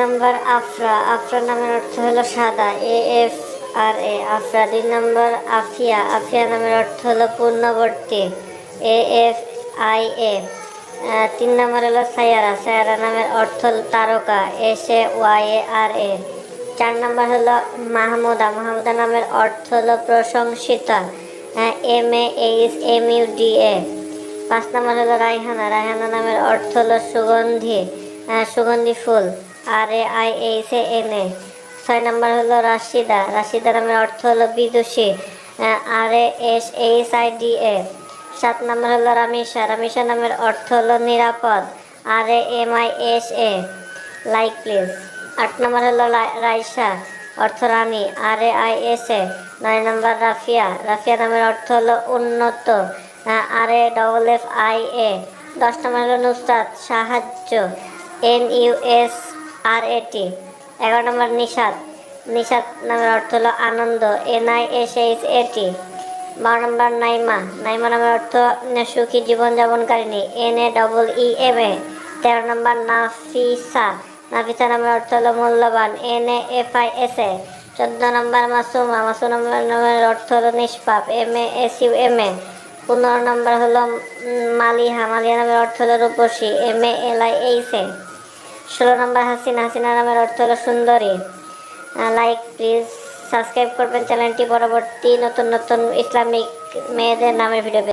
নম্বর আফরা। আফরা নামের অর্থ হলো সাদা। এ, এফ, আর, এ। আফরা দুই নম্বর, আফিয়া। আফিয়া নামের অর্থ হলো পূর্ণবর্তী। এ, এফ, আই, এ। তিন নম্বর হলো সায়ারা। সায়ারা নামের অর্থ হলো তারকা। S, A, Y, A, R, A. চার নম্বর হলো মাহমুদা। মাহমুদা নামের অর্থ হলো প্রশংসিতা। M, A, H, M, U, D, A. পাঁচ নম্বর হলো রায়হানা। রায়হানা নামের অর্থ হলো সুগন্ধি। সুগন্ধি ফুল। R A I H A N A ছয় নম্বর হলো রাশিদা। রাশিদা নামের অর্থ হলো বিদুষী R A S H I D A সাত নম্বর হলো রামিসা রামিসা নামের অর্থ হলো নিরাপদ R A M I S A like please আট নম্বর হলো রাইসা, অর্থ রানী আর এ আই এস এ নয় নম্বর রাফিয়া। রাফিয়া নামের অর্থ হলো উন্নত R A double F I A দশ নম্বর হলো নুসরাত, সাহায্য এন ইউ এস আর এটি এগারো নম্বর নিষাদ। নিষাদ নামের অর্থ হলো আনন্দ N I S H A T বারো নম্বর নাইমা নাইমা নামের অর্থ সুখী জীবনযাপনকারিণী N A double E M A তেরো নম্বর নাফিসা নাফিসা নামের অর্থ হলো মূল্যবান N A F I S A চোদ্দ নম্বর মাসুমা, মাসুম নামের অর্থ হলো নিষ্পাপ M A S U M A পনেরো নম্বর হলো মালিহা মালিহা নামের অর্থ হলো রূপসী M A L I H A ষোলো নম্বর হাসিনা হাসিনা নামের অর্থ হলো সুন্দরী লাইক প্লিজ সাবস্ক্রাইব করবেন চ্যানেলটি পরবর্তী নতুন নতুন ইসলামিক মেয়েদের নামের ভিডিও।